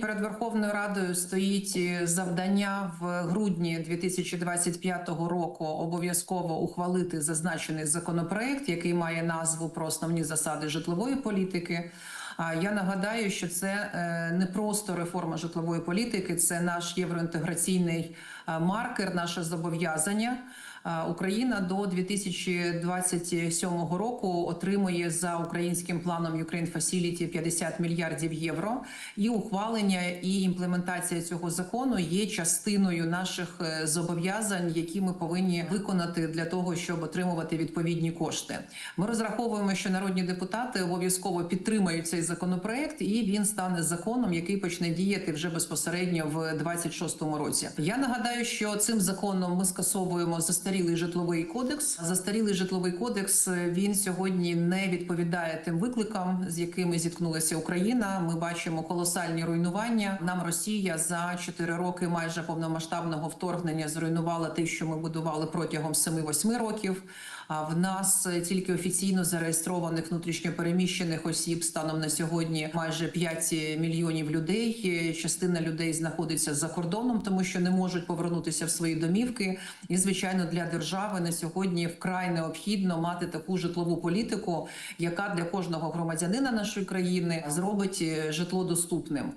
Перед Верховною Радою стоїть е, завдання в грудні 2025 року обов'язково ухвалити зазначений законопроект, який має назву про основні засади житлової політики. Я нагадаю, що це е, не просто реформа житлової політики, це наш євроінтеграційний е, маркер, наше зобов'язання. Е, Україна до 2027 року отримує за українським планом Ukraine Facility 50 мільярдів євро. І ухвалення і імплементація цього закону є частиною наших е, зобов'язань, які ми повинні виконати для того, щоб отримувати відповідні кошти. Ми розраховуємо, що народні депутати обов'язково підтримають цей законопроект, і він стане законом, який почне діяти вже безпосередньо в 26-му році. Я нагадаю, що цим законом ми скасовуємо застарілий житловий кодекс. Застарілий житловий кодекс е, він сьогодні не відповідає тим викликам, з якими зіткнулася Україна. Ми бачимо колосальні руйнування. Нам Росія за 4 роки майже повномасштабного вторгнення зруйнувала те, що ми будували протягом 7-8 років. А в нас е, тільки офіційно зареєстрованих внутрішньопереміщених осіб станом на сьогодні майже 5 мільйонів людей. Е, Частина людей знаходиться за кордоном, тому що не можуть повернутися в свої домівки. І звичайно, для держави на сьогодні вкрай необхідно мати таку житлову політику, яка для кожного громадянина нашої країни зробить е, житло доступним.